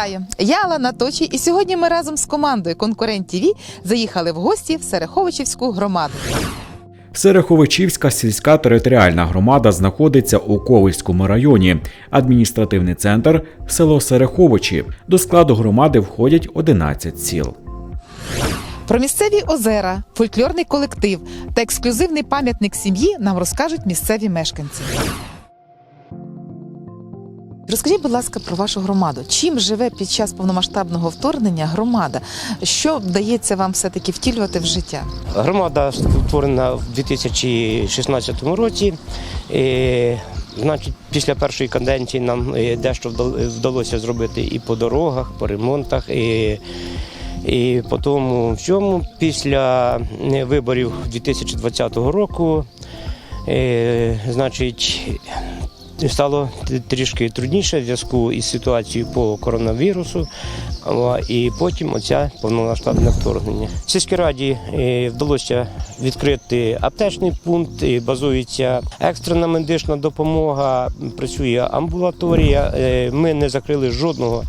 Вітаю! Я Алана Точі, і сьогодні ми разом з командою Конкурент ТІВІ заїхали в гості в Сереховичівську громаду. Сереховичівська сільська територіальна громада знаходиться у Ковальському районі. Адміністративний центр село Сереховичі. До складу громади входять 11 сіл. Про місцеві озера, фольклорний колектив та ексклюзивний пам'ятник сім'ї нам розкажуть місцеві мешканці. Розкажіть, будь ласка, про вашу громаду. Чим живе під час повномасштабного вторгнення громада? Що вдається вам все-таки втілювати в життя? Громада створена в 2016 році. Е, Значить, після першої каденції нам е, дещо вдал- вдалося зробити і по дорогах, по ремонтах. І, і по тому всьому, після е, виборів 2020 року, е, значить, стало трішки трудніше в зв'язку із ситуацією по коронавірусу. І потім оця повномасштабне вторгнення. В сільській раді е, вдалося відкрити аптечний пункт, базується екстрена медична допомога, працює амбулаторія. Е, Ми не закрили жодного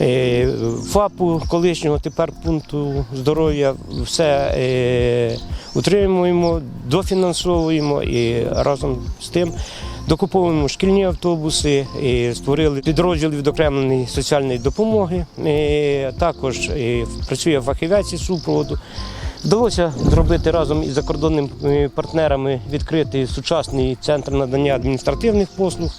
е, ФАПу колишнього тепер пункту здоров'я. Все утримуємо, дофінансовуємо і разом з тим. Докуповуємо шкільні автобуси, створили підрозділ відокремленої соціальної допомоги. Також працює фахівець супроводу. Вдалося зробити разом із закордонними партнерами відкрити сучасний центр надання адміністративних послуг.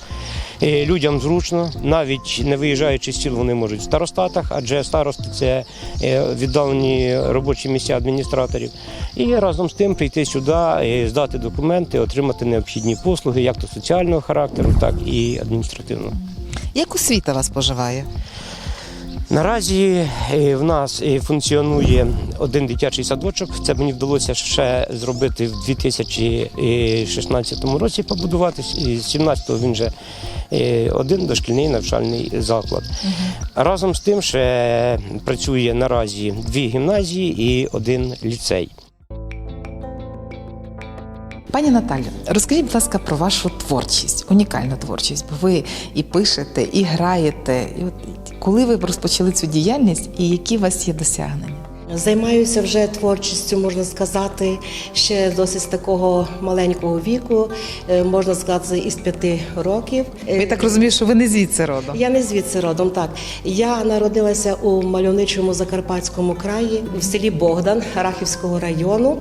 Людям зручно, навіть не виїжджаючи з сіл, вони можуть в старостатах, адже старости це е, віддалені робочі місця адміністраторів. І разом з тим прийти сюди, здати документи, отримати необхідні послуги, як то соціального характеру, так і адміністративного. Як освіта вас поживає? Наразі е, в нас е, функціонує один дитячий садочок. Це мені вдалося ще зробити в 2016 році побудувати. З 17-го він вже е, один дошкільний навчальний заклад. Разом з тим ще працює наразі дві гімназії і один ліцей. Пані Наталю, розкажіть, будь ласка, про вашу творчість, унікальну творчість, бо ви і пишете, і граєте. І от коли ви розпочали цю діяльність, і які у вас є досягнення? Займаюся вже творчістю, можна сказати, ще досить з такого маленького віку, е, можна сказати, із п'яти років. Е, Я так розумію, що ви не звідси родом. Я не звідси родом, так. Я народилася у мальовничому Закарпатському краї в селі Богдан Рахівського району.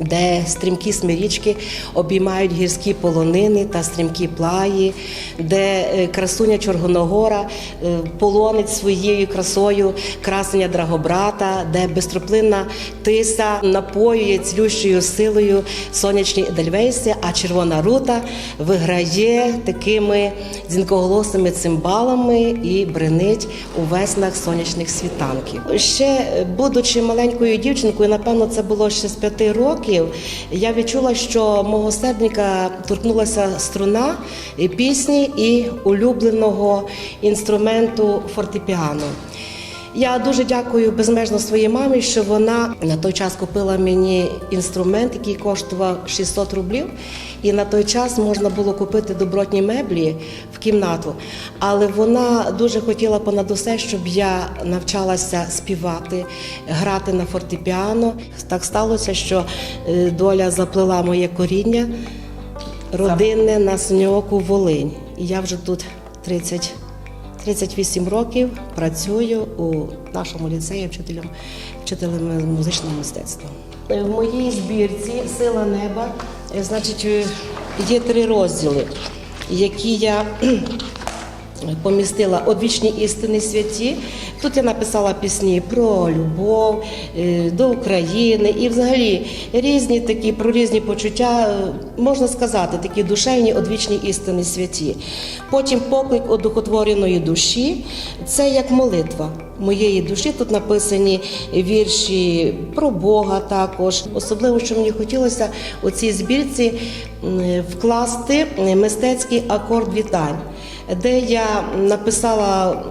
Де стрімкі смирічки обіймають гірські полонини та стрімкі плаї, де е, красуня Чоргоногора е, полонить своєю красою красення Драгобрата, де безтроплинна тиса напоює цілющою силою сонячні Едельвейси, а червона рута виграє такими дзвінкоголосними цимбалами і бренить у веснах сонячних світанків. Ще е, будучи маленькою дівчинкою, напевно, це було ще з п'яти років. Я відчула, що мого серденька торкнулася струна пісні і улюбленого інструменту фортепіано. Я дуже дякую безмежно своїй мамі, що вона на той час купила мені інструмент, який коштував 600 рублів. І на той час можна було купити добротні меблі в кімнату. Але вона дуже хотіла понад усе, щоб я навчалася співати, грати на фортепіано. Так сталося, що е, доля заплела моє коріння родинне на Синьооку Волинь. І я вже тут 30 38 років працюю у нашому ліцеї вчителем, вчителем музичного мистецтва. В моїй збірці Сила неба, е, значить, е, є три розділи, які я помістила одвічні істини святі. Тут я написала пісні про любов е, до України і взагалі різні такі про різні почуття, е, можна сказати, такі душевні одвічні істини святі. Потім поклик одухотвореної душі це як молитва моєї душі. Тут написані вірші про Бога також. Особливо, що мені хотілося у цій збірці вкласти мистецький акорд вітань де я написала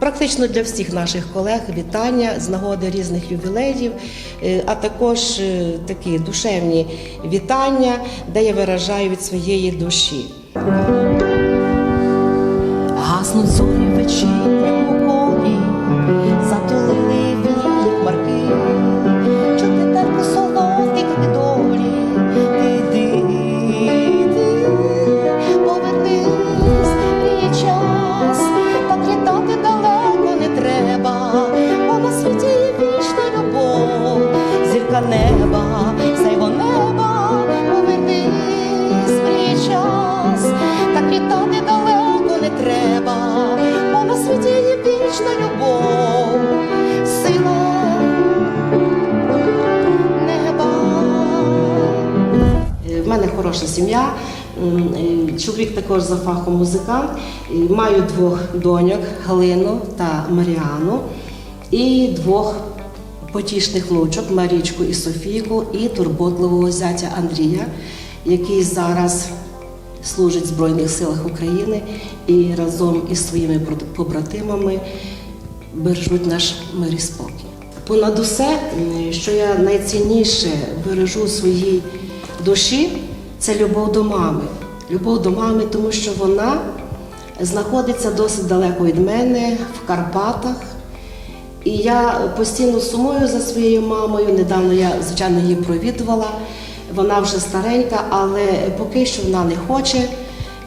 практично для всіх наших колег вітання з нагоди різних ювілеїв, е, а також е, такі душевні вітання, де я виражаю від своєї душі. Гаснуть зорі в хороша сім'я. Чоловік також за фахом музикант. Маю двох доньок Галину та Маріану, і двох потішних внучок Марічку і Софійку, і турботливого зятя Андрія, який зараз служить в Збройних силах України і разом із своїми побратимами бережуть наш мир і спокій. Понад усе, що я найцінніше бережу своїй душі, це любов до мами. Любов до мами, тому що вона знаходиться досить далеко від мене в Карпатах. І я постійно сумую за своєю мамою. Недавно я, звичайно, її провідувала. Вона вже старенька, але поки що вона не хоче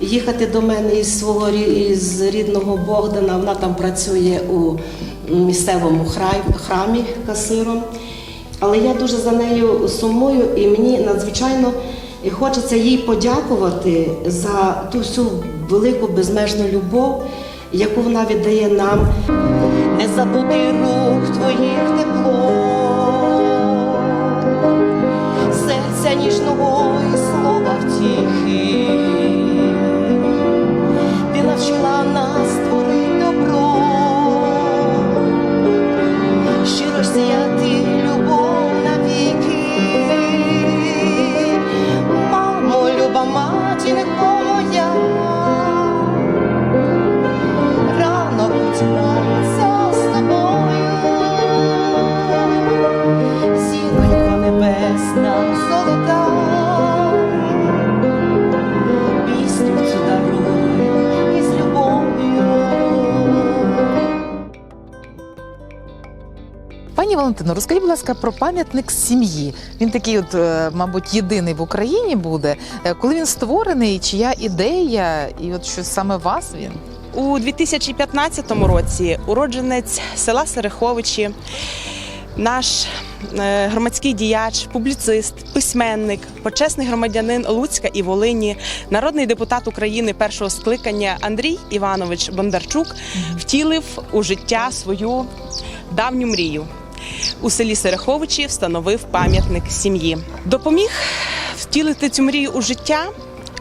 їхати до мене із свого із рідного Богдана. Вона там працює у місцевому храмі касиром. Але я дуже за нею сумую, і мені надзвичайно хочеться їй подякувати за ту всю велику безмежну любов, яку вона віддає нам. Не забути рух твоїх тепло, серця ніжного і слова втіхи. Ти навчила нас Валентино, розкажіть, будь ласка, про пам'ятник сім'ї. Він такий, от, е, мабуть, єдиний в Україні буде. Е, Коли він створений, чия ідея, і от що саме вас він? У 2015 році уродженець села Сереховичі, наш е, громадський діяч, публіцист, письменник, почесний громадянин Луцька і Волині, народний депутат України першого скликання Андрій Іванович Бондарчук втілив у життя свою давню мрію. У селі Сереховичі встановив пам'ятник сім'ї. Допоміг втілити цю мрію у життя,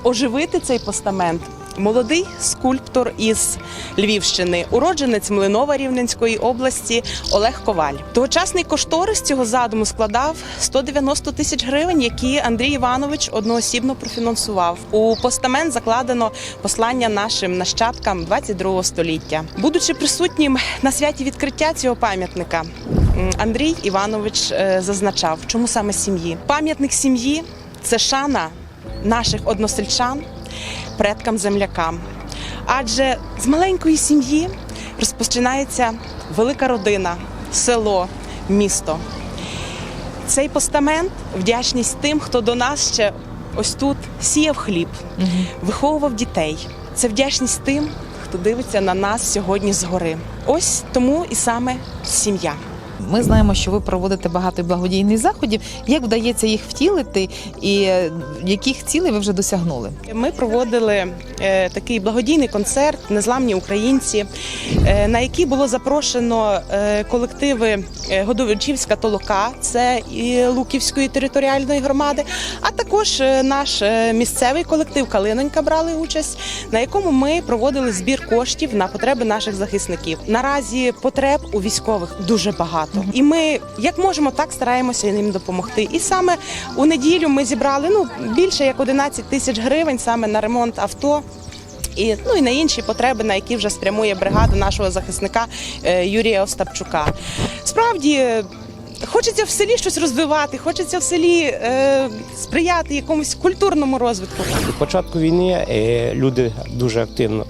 оживити цей постамент. Молодий скульптор із Львівщини, уродженець Млинова Рівненської області Олег Коваль. Тогочасний кошторис цього задуму складав 190 тисяч гривень, які Андрій Іванович одноосібно профінансував. У постамент закладено послання нашим нащадкам 22 століття. Будучи присутнім на святі відкриття цього пам'ятника, Андрій Іванович е, зазначав, чому саме сім'ї. Пам'ятник сім'ї це шана наших односельчан предкам землякам. Адже з маленької сім'ї розпочинається велика родина, село, місто. Цей постамент вдячність тим, хто до нас ще ось тут сіяв хліб, виховував дітей. Це вдячність тим, хто дивиться на нас сьогодні згори. Ось тому і саме сім'я. Ми знаємо, що ви проводите багато благодійних заходів. Як вдається їх втілити, і е, яких цілей ви вже досягнули? Ми проводили е, такий благодійний концерт Незламні українці, е, на який було запрошено колективи Годовичівська толока, це і Луківської територіальної громади, а також наш місцевий колектив Калинонька брали участь, на якому ми проводили збір коштів на потреби наших захисників. Наразі потреб у військових дуже багато, і ми як можемо, так стараємося їм допомогти. І саме у неділю ми зібрали ну більше як 11 тисяч гривень саме на ремонт авто. І ну і на інші потреби, на які вже спрямує бригада нашого захисника е, Юрія Остапчука. Справді. Хочеться в селі щось розвивати, хочеться в селі е, сприяти якомусь культурному розвитку. Від початку війни е, люди дуже активно,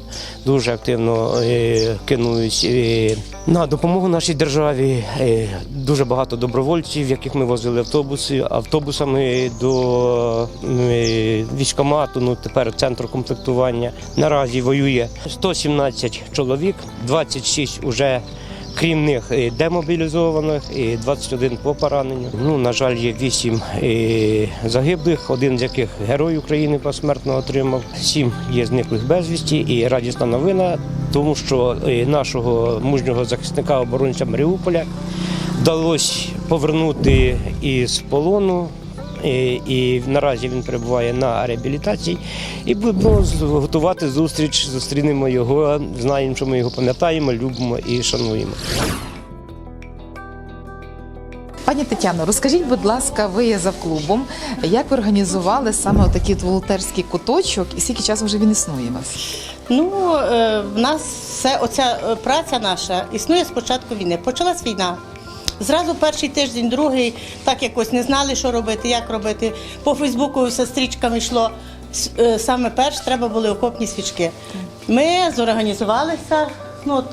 дуже активно е, кинулись е, на допомогу нашій державі. Е, Дуже багато добровольців, яких ми возили автобуси, автобусами до е, військкомату, ну тепер центру комплектування. Наразі воює 117 чоловік, 26 уже Крім них, е, демобілізованих, і 21 по пораненню. Ну, на жаль, є 8 е, загиблих, один з яких герой України посмертно отримав. Сім є зниклих безвісті. І радісна новина, тому що е, нашого мужнього захисника оборонця Маріуполя вдалося повернути із полону. І, і наразі він перебуває на реабілітації. І будемо готувати зустріч. Зустрінемо його. Знаємо, що ми його пам'ятаємо, любимо і шануємо. Пані Тетяно, розкажіть, будь ласка, ви є завклубом. Як ви організували саме такий волонтерський куточок і скільки часу вже він існує у вас? Ну, е, в нас все, оця е, праця наша існує з початку війни. Почалась війна. Зразу перший тиждень, другий, так якось не знали, що робити, як робити. По Фейсбуку все стрічками йшло. Е, Саме перше треба були окопні свічки. Ми зорганізувалися. Ну, от,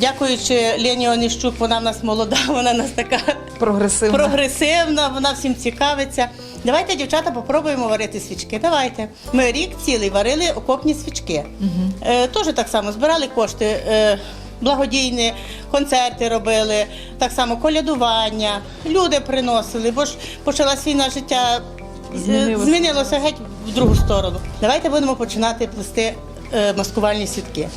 дякуючи Лені Оніщук, вона в нас молода, вона в нас така Прогресивно. прогресивна, вона всім цікавиться. Давайте, дівчата, попробуємо варити свічки. Давайте. Ми рік цілий варили окопні свічки. Е, Теж так само збирали кошти. Е, Благодійні концерти робили, так само колядування, люди приносили, бо ж почалась війна життя е, Змінилося. змінилося геть в другу сторону. Давайте будемо починати плести е, маскувальні сітки.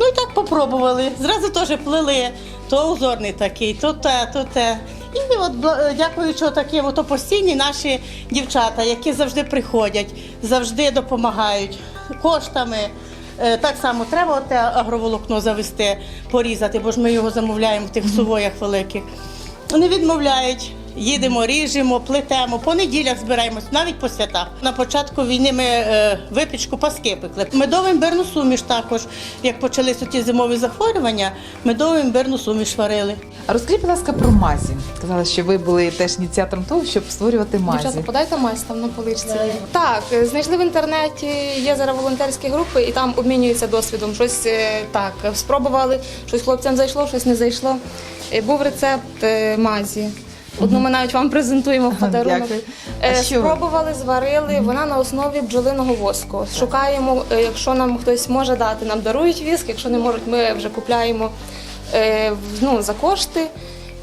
Ну і так попробували. Зразу теж плели. То узорний такий, то те, то те. І от е, дякуючи таким, ото постійні наші дівчата, які завжди приходять, завжди допомагають коштами. Е, Так само треба те агроволокно завести, порізати, бо ж ми його замовляємо в тих сувоях великих. Не відмовляють. Їдемо, ріжемо, плетемо, по неділях збираємось, навіть по святах. На початку війни ми е, випічку паски пекли. Медову імбирну суміш також. Як почалися ті зимові захворювання, медову імбирну суміш варили. А розкажіть, будь ласка, про мазі. Казали, що ви були теж ініціатором того, щоб створювати мазі. Дівчата, подайте мазь там на поличці. Так, е, знайшли в інтернеті, є зараз волонтерські групи, і там обмінюються досвідом. Щось е, так спробували, щось хлопцям зайшло, щось не зайшло. Е, Був рецепт мазі. Одну ми навіть вам презентуємо в подарунок. Спробували, зварили. Вона на основі бджолиного воску. Шукаємо, якщо нам хтось може дати, нам дарують віск. Якщо не можуть, ми вже купляємо ну, за кошти.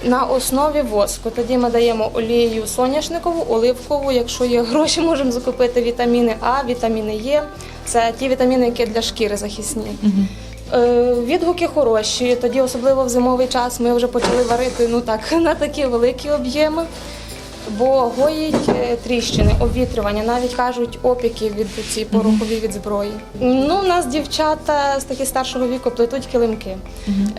На основі воску. Тоді ми даємо олію соняшникову, оливкову. Якщо є гроші, можемо закупити вітаміни А, вітаміни Е. Це ті вітаміни, які для шкіри захисні. Е, Відгуки хороші. Тоді, особливо в зимовий час, ми вже почали варити ну так на такі великі об'єми. Бо гоїть е, тріщини, обвітрювання, навіть кажуть опіки від ці порохові від зброї. Ну, у нас дівчата з таки старшого віку плетуть килимки,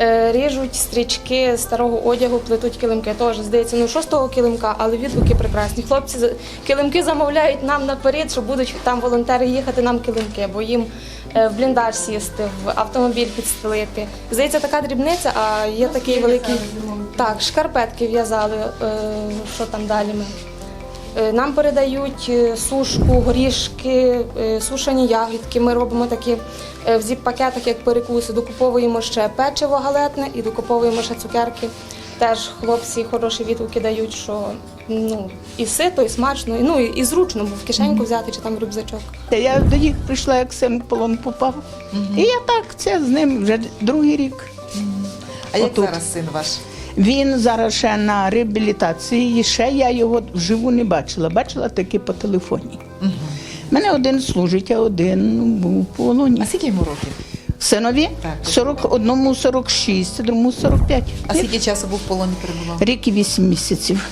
Е, ріжуть стрічки старого одягу, плетуть килимки. Теж здається, ну шостого килимка, але відгуки прекрасні. Хлопці килимки замовляють нам наперед, що будуть там волонтери їхати нам килимки, бо їм в бліндаж сісти, в автомобіль підстелити. Здається, така дрібниця, а є такий великий. Так, шкарпетки в'язали, е, що там далі ми. Е, Нам передають е, сушку, горішки, е, сушені ягідки. Ми робимо такі е, в зіп-пакетах, як перекуси. Докуповуємо ще печиво галетне і докуповуємо ще цукерки. Теж хлопці хороші відгуки дають, що ну, і сито, і смачно, і, ну, і, і зручно, бо в кишеньку взяти чи там в рюкзачок. Я до їх прийшла, як син в полон попав. І я так це з ним вже другий рік. А як Отут. зараз син ваш? Він зараз ще на реабілітації, ще я його вживу не бачила. Бачила тільки по телефоні. У мене один служить, а один ну, був у полоні. А скільки йому років? Синові Так. 41 46, другому 45. А скільки часу був в полоні перебував? Рік і 8 місяців.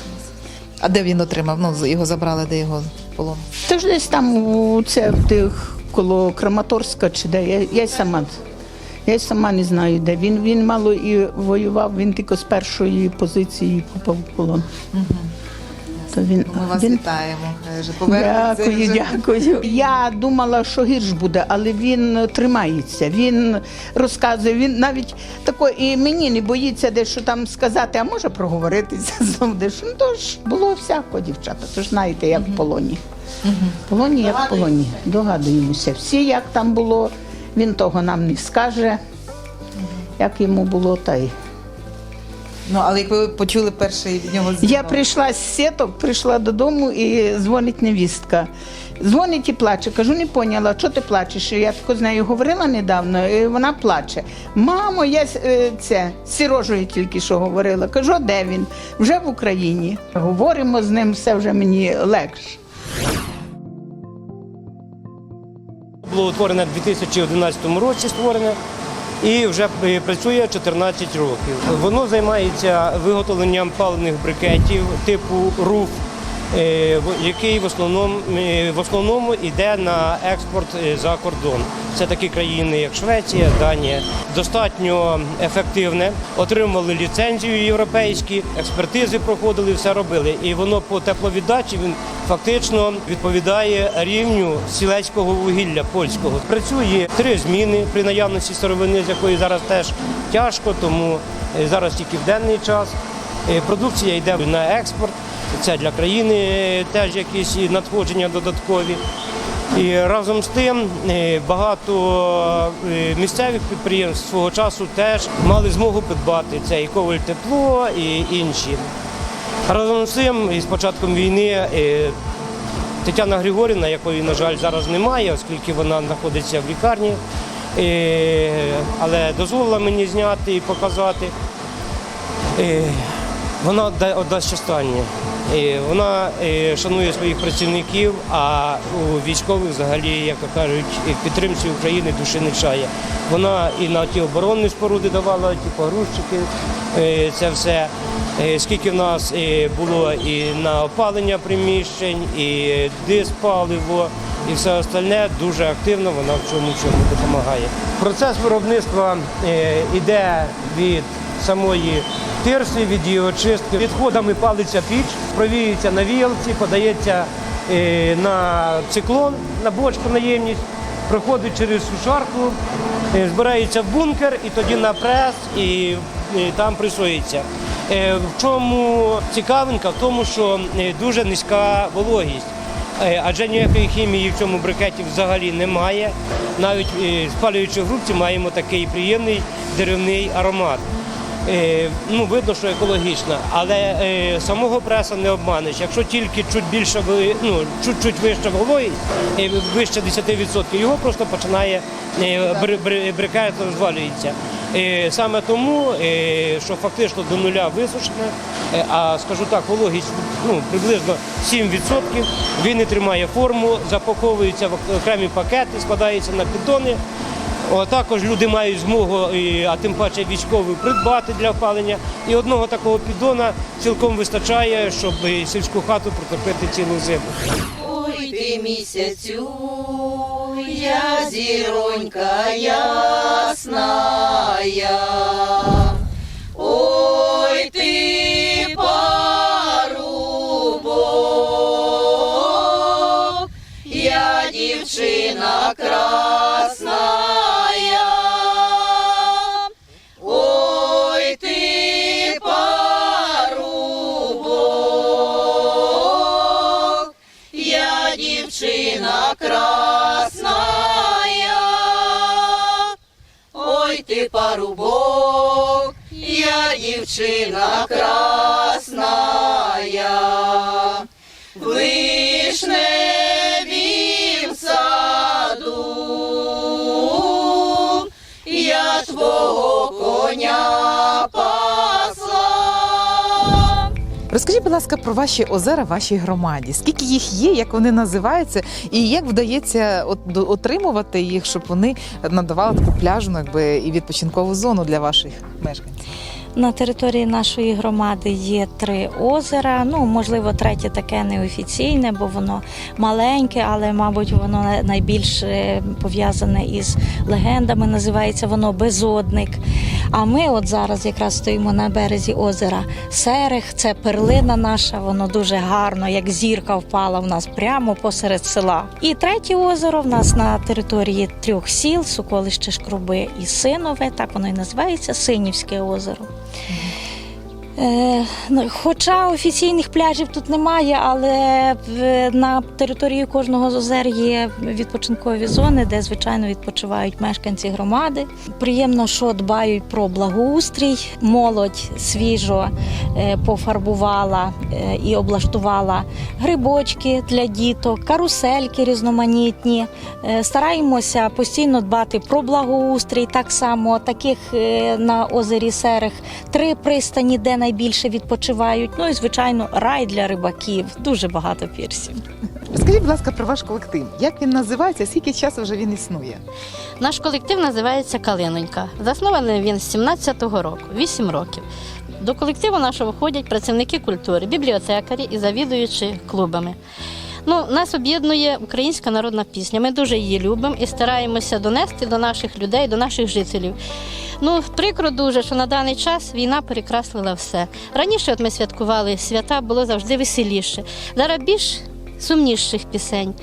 А де він отримав? Ну, його забрали, де його полон? Тож десь там у це в тих коло Краматорська чи де. Я, я й сама. Я й сама не знаю, де він. Він мало і воював, він тільки з першої позиції попав в полон. То він, Ми вас він... вітаємо. Дякую, вже. дякую. Я думала, що гірш буде, але він тримається. Він розказує. Він навіть тако і мені не боїться дещо там сказати, а може проговоритися знов дещо. Ну то ж було всяко, дівчата. Тож знаєте, як в полоні. В полоні, як в полоні. Догадуємося. Всі, як там було, він того нам не скаже. Як йому було, та й. Ну, але як ви почули перший від нього Я прийшла з сіток, прийшла додому і дзвонить невістка. Дзвонить і плаче. Кажу, не поняла, що ти плачеш? Я тако з нею говорила недавно, і вона плаче. Мамо, я е, це з Сірожою тільки що говорила. Кажу, де він? Вже в Україні. Говоримо з ним, все вже мені легше. Було утворене в 2011 році створене і вже е, працює 14 років. Воно займається виготовленням паливних брикетів типу РУФ, який в основному, е, в основному йде на експорт е, за кордон. Це такі країни, як Швеція, Данія. Достатньо ефективне. Отримали ліцензію європейські, експертизи проходили, все робили. І воно по тепловіддачі він фактично відповідає рівню сілецького вугілля польського. Працює три зміни при наявності сировини, з якої зараз теж тяжко, тому е, зараз тільки в денний час. Е, Продукція йде на експорт. Це для країни е, теж якісь надходження додаткові. І разом з тим е, багато е, місцевих підприємств свого часу теж мали змогу придбати це і коваль тепло, і інші. Разом з цим, і з початком війни, Тетяна Григорівна, якої, на жаль, зараз немає, оскільки вона знаходиться в лікарні, але дозволила мені зняти і показати. Вона да- віддасть останнє. Вона е, шанує своїх працівників, а у військових взагалі, як кажуть, підтримці України душі не чає. Вона і на ті оборонні споруди давала, ті погрузчики, е, це все. Е, Скільки в нас було і на опалення приміщень, і диспаливо, і все остальне дуже активно вона в цьому цьому допомагає. Процес виробництва е, іде від самої тирси, від її очистки. Відходами палиться піч, провіюється на віялці, подається е, на циклон, на бочку наємність, проходить через сушарку, е, збирається в бункер і тоді на прес і, е, там пресується. Е, В чому цікавинка? В тому, що дуже низька вологість. Адже ніякої хімії в цьому брикеті взагалі немає. Навіть спалюючи в грубці, маємо такий приємний деревний аромат. Е, Ну, видно, що екологічна, але е, самого преса не обманеш. Якщо тільки чуть більше ну, чуть-чуть вища вологість, е, вище 10%, його просто починає е, бри- бри- розвалюється. Саме тому, що фактично до нуля висушене, е, а скажу так, вологість ну, приблизно 7%, він не тримає форму, запаковується в окремі пакети, складається на піддони. Також люди мають змогу, а тим паче військові, придбати для опалення. І одного такого піддона цілком вистачає, щоб сільську хату протопити цілу зиму. Ой ти місяцю, я зіронька ясная. Ой ти парубок, я дівчина красная. Дівчина красная. Ой ти парубок, я дівчина красная. Вишневім саду я твого коня. Розкажіть, будь ласка, про ваші озера вашій громаді. Скільки їх є, як вони називаються, і як вдається отримувати їх, щоб вони надавали таку пляжну якби, і відпочинкову зону для ваших мешканців? На території нашої громади є три озера. Ну, можливо, третє таке неофіційне, бо воно маленьке, але, мабуть, воно най- найбільш е, пов'язане із легендами. Називається воно Безодник. А ми от зараз якраз стоїмо на березі озера Серех. Це перлина наша, воно дуже гарно, як зірка впала в нас прямо посеред села. І третє озеро в нас на території трьох сіл Соколище, Шкруби і Синове. Так воно і називається Синівське озеро. Е, ну, Хоча офіційних пляжів тут немає, але на території кожного з озер є відпочинкові зони, де звичайно відпочивають мешканці громади. Приємно, що дбають про благоустрій. Молодь свіжо е, пофарбувала е, і облаштувала грибочки для діток, карусельки різноманітні. Е, Стараємося постійно дбати про благоустрій. Так само таких е, на озері Серех три пристані, де найбільше відпочивають. Ну і звичайно, рай для рибаків. Дуже багато пірсів. Розкажіть, будь ласка, про ваш колектив. Як він називається? Скільки часу вже він існує? Наш колектив називається Калинонька. Заснований він з 17-го року, 8 років. До колективу нашого входять працівники культури, бібліотекарі і завідуючі клубами. Ну, нас об'єднує українська народна пісня. Ми дуже її любимо і стараємося донести до наших людей, до наших жителів. Ну, прикро дуже, що на даний час війна перекреслила все. Раніше от ми святкували свята, було завжди веселіше. Зараз більш сумніших пісень.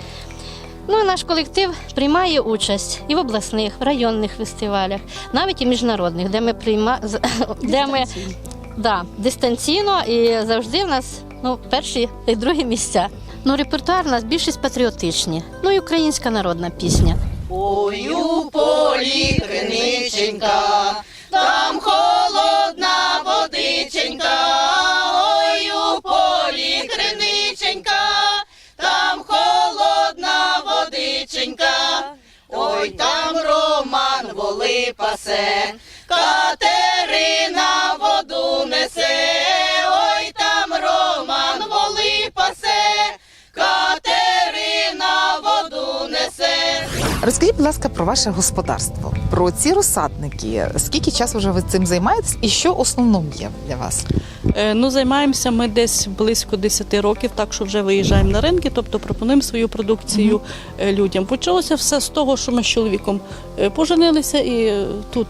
Ну, і наш колектив приймає участь і в обласних, в районних фестивалях, навіть і міжнародних, де ми прийма... де ми да, дистанційно і завжди в нас ну, перші і другі місця. Ну, репертуар у нас більшість патріотичні. Ну і українська народна пісня. Ой, у полі криниченька, там холодна водиченька, ой, у полі криниченька, там холодна водиченька, ой, там Роман воли пасе, Катерина воду несе, Розкажіть, будь ласка, про ваше господарство, про ці розсадники. Скільки часу вже ви цим займаєтесь і що основним є для вас? Е, Ну, займаємося ми десь близько 10 років, так що вже виїжджаємо на ринки, тобто пропонуємо свою продукцію е, людям. Почалося все з того, що ми з чоловіком е, поженилися і тут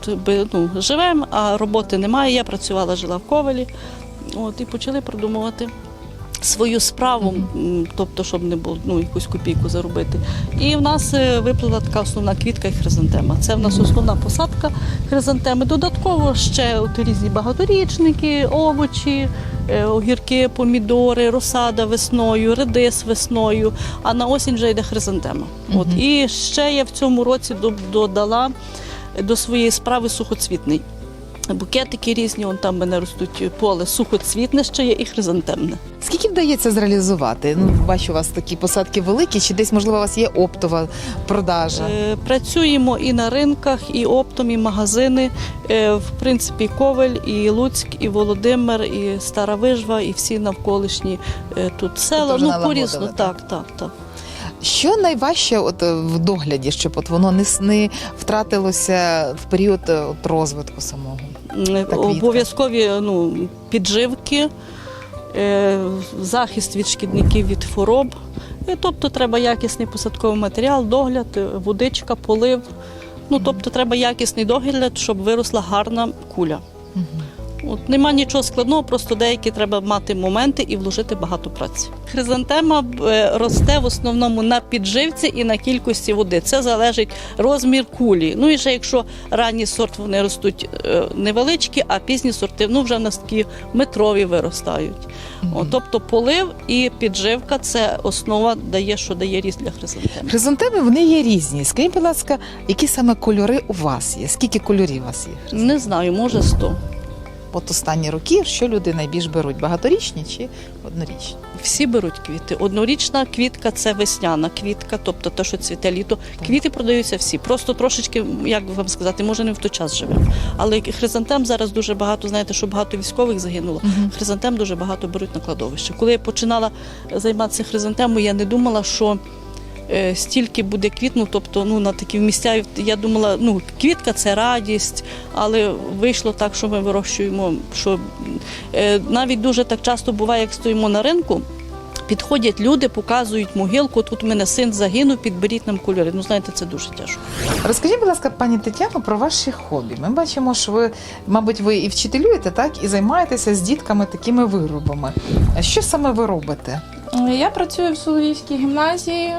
ну, живемо, а роботи немає. Я працювала, жила в Ковелі. От, і почали продумувати. Свою справу, тобто, щоб не було ну, якусь копійку заробити. І в нас е, виплила така основна квітка і хризантема. Це в нас основна посадка хризантеми. Додатково ще от різні багаторічники, овочі, е, огірки, помідори, розсада весною, редис весною. А на осінь вже йде хризантема. От і ще я в цьому році до- додала до своєї справи сухоцвітний. Букетики різні, он там мене ростуть поле сухоцвітне ще є і хризантемне. Скільки вдається зреалізувати? Ну, бачу, у вас такі посадки великі, чи десь, можливо, у вас є оптова продажа? Е, Працюємо і на ринках, і оптом, і магазини. Е, В принципі, Ковель, і Луцьк, і Володимир, і Стара Вижва, і всі навколишні е, тут села. вже Ну, порізно, так? так, так, так. Що найважче от в догляді, щоб от воно не, не втратилося в період от, розвитку самого? Обов'язкові ну, підживки, е, захист від шкідників від хвороб. Е, Тобто треба якісний посадковий матеріал, догляд, е, водичка, полив. Ну, тобто треба якісний догляд, щоб виросла гарна куля. От нема нічого складного, просто деякі треба мати моменти і вложити багато праці. Хризантема е, росте в основному на підживці і на кількості води. Це залежить розмір кулі. Ну і ще якщо ранній сорт вони ростуть е, невеличкі, а пізні сорти ну вже в нас такі метрові виростають. От, тобто полив і підживка це основа дає, що дає ріст для хризантеми. Хризантеми вони є різні. Скажіть, будь ласка, які саме кольори у вас є? Скільки кольорів у вас є? Не знаю, може 100. От останні роки, що люди найбільш беруть? Багаторічні чи однорічні? Всі беруть квіти. Однорічна квітка це весняна квітка, тобто те, що цвіте літо. Квіти продаються всі. Просто трошечки, як вам сказати, може не в той час живемо. Але хризантем зараз дуже багато, знаєте, що багато військових загинуло. Хризантем дуже багато беруть на кладовище. Коли я починала займатися хризантемою, я не думала, що. Е, Стільки буде квітну, тобто ну на такі місця. Я думала, ну квітка це радість, але вийшло так, що ми вирощуємо. Що е, навіть дуже так часто буває, як стоїмо на ринку. Підходять люди, показують могилку. Тут у мене син загинув, підберіть нам кольори. Ну знаєте, це дуже тяжко. Розкажіть, будь ласка, пані Тетяно, про ваші хобі. Ми бачимо, що ви, мабуть, ви і вчителюєте, так, і займаєтеся з дітками такими виробами. Що саме ви робите? Я працюю в Соловійській гімназії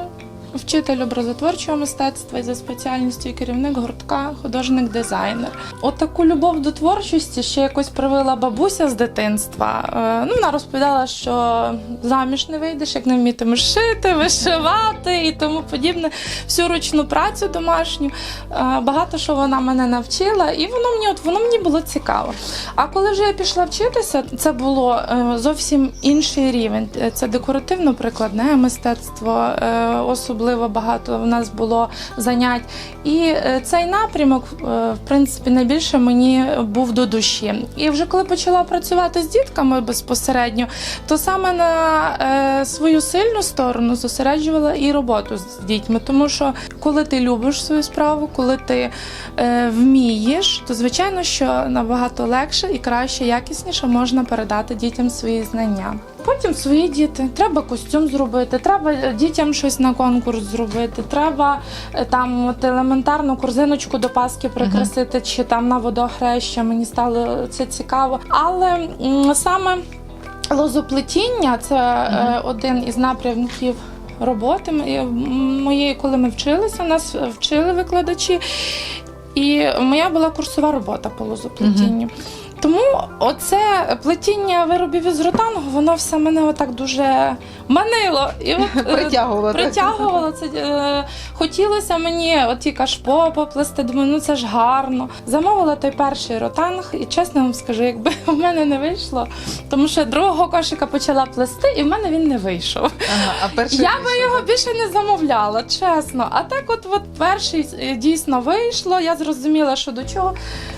вчитель образотворчого мистецтва і за спеціальністю керівник гуртка, художник-дизайнер. От таку любов до творчості ще якось привила бабуся з дитинства. Е, Ну, вона розповідала, що заміж не вийдеш, як не вмітимеш шити, вишивати і тому подібне. Всю ручну працю домашню. Е, Багато що вона мене навчила, і воно мені от воно мені було цікаво. А коли вже я пішла вчитися, це було е, зовсім інший рівень. Це декоративно-прикладне мистецтво, е, особливо багато в нас було занять. І е, цей напрямок, е, в принципі, найбільше мені був до душі. І вже коли почала працювати з дітками безпосередньо, то саме на е, свою сильну сторону зосереджувала і роботу з дітьми. Тому що коли ти любиш свою справу, коли ти вмієш, то звичайно, що набагато легше і краще, якісніше можна передати дітям свої знання. Потім свої діти, треба костюм зробити, треба дітям щось на конкурс зробити, треба е, там от елементарну корзиночку до Паски прикрасити, чи там на водохреща. Мені стало це цікаво. Але саме лозоплетіння це е, один із напрямків роботи моєї, коли ми вчилися, нас вчили викладачі. І моя була курсова робота по лозоплетінню. Тому оце плетіння виробів із ротангу, воно все мене отак дуже манило. І от, е, Притягувало, притягувало це. Е, хотілося мені оті кашпо поплести. Думаю, ну це ж гарно. Замовила той перший ротанг, і чесно вам скажу, якби в мене не вийшло, тому що другого кошика почала плести, і в мене він не вийшов. Ага, а перший Я би вийшов. його більше не замовляла, чесно. А так, от, от перший е, дійсно вийшло, я зрозуміла, що до чого.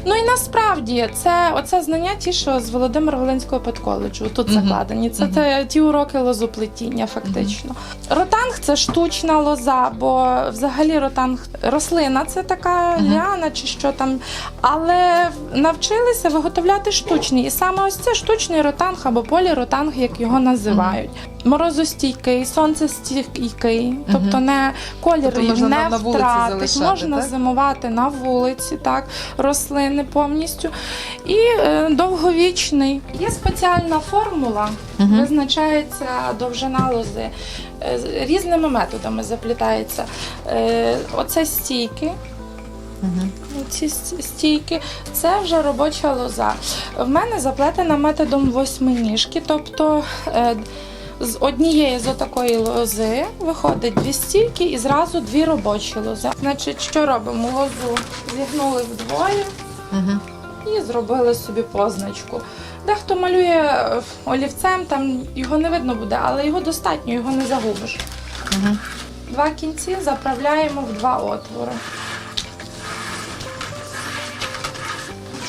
Ну і насправді це оце знання ті, що з Володимира Волинського педколеджу тут Мгм. закладені. Це Мгм. те, ті уроки лозоплетіння, фактично. Ротанг це штучна лоза, бо взагалі ротанг рослина це така Мгм. ліана чи що там. Але навчилися виготовляти штучний. І саме ось це штучний ротанг або поліротанг, як його називають. Морозостійкий, сонцестійкий, тобто не колір Тобто можна не на- вулиці втратить, залишати, можна так? зимувати на вулиці, так, рослини повністю. І е, довговічний. Є спеціальна формула, Мгм. визначається довжина лози. Е, з- Різними методами заплітається. Е, Оце стійки. Мгм. Ці с- стійки це вже робоча лоза. В мене заплетена методом восьминіжки, тобто е, з однієї з отакої лози виходить дві стійки і зразу дві робочі лози. Значить, що робимо? Лозу зігнули вдвоє і зробили собі позначку. Дехто малює е, олівцем, там його не видно буде, але його достатньо, його не загубиш. Два кінці заправляємо в два отвори.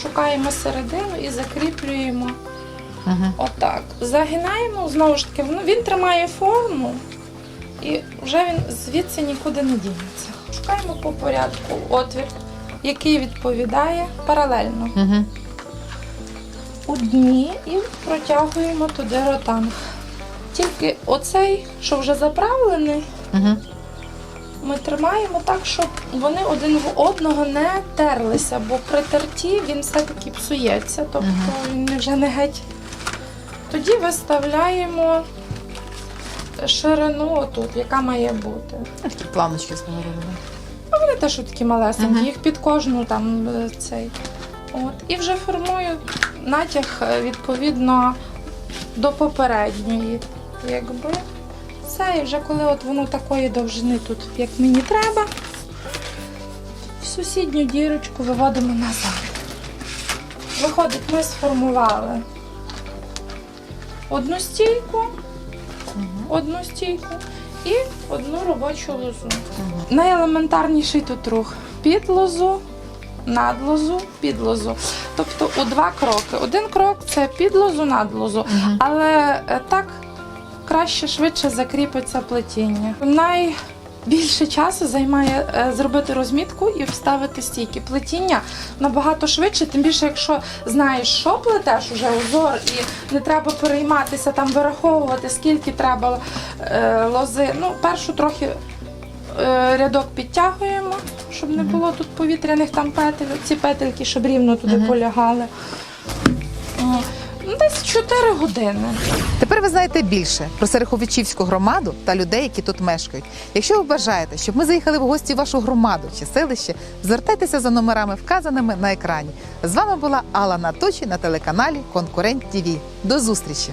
Шукаємо середину і закріплюємо Мгм. отак. Загинаємо, знову ж таки, воно- він тримає форму і вже він звідси нікуди не дінеться. Шукаємо по порядку отвір, який відповідає паралельно Мгм. у дні і протягуємо туди ротанг. Тільки оцей, що вже заправлений, Мгм. ми тримаємо так, щоб вони один в одного не терлися, бо при терті він все-таки псується, тобто він вже не геть. Тоді виставляємо ширину отут, яка має бути. Такі планочки зговорили. А вони теж такі малесенькі, Мгм. їх під кожну там е, цей. От. І вже формую натяг е, відповідно до попередньої. Якби. Все, і вже коли от воно такої довжини тут, як мені треба, в сусідню дірочку виводимо назад. Виходить, ми сформували одну стійку, одну стійку і одну робочу лозу. Найелементарніший тут рух під лозу, над лозу, під лозу. Тобто у два кроки. Один крок це під лозу, над лозу, але е, так краще швидше закріпиться плетіння. Найбільше часу займає е, зробити розмітку і вставити стійки. Плетіння набагато швидше, тим більше, якщо знаєш, що плетеш уже узор, і не треба перейматися там вираховувати, скільки треба е, лози. Ну, першу трохи е, рядок підтягуємо, щоб не було тут повітряних там петель, ці петельки, щоб рівно туди Мгм. полягали. Десь 4 години. Тепер ви знаєте більше про Сереховичівську громаду та людей, які тут мешкають. Якщо ви бажаєте, щоб ми заїхали в гості в вашу громаду чи селище, звертайтеся за номерами, вказаними на екрані. З вами була Алла Наточі на телеканалі Конкурент ТІВІ. До зустрічі!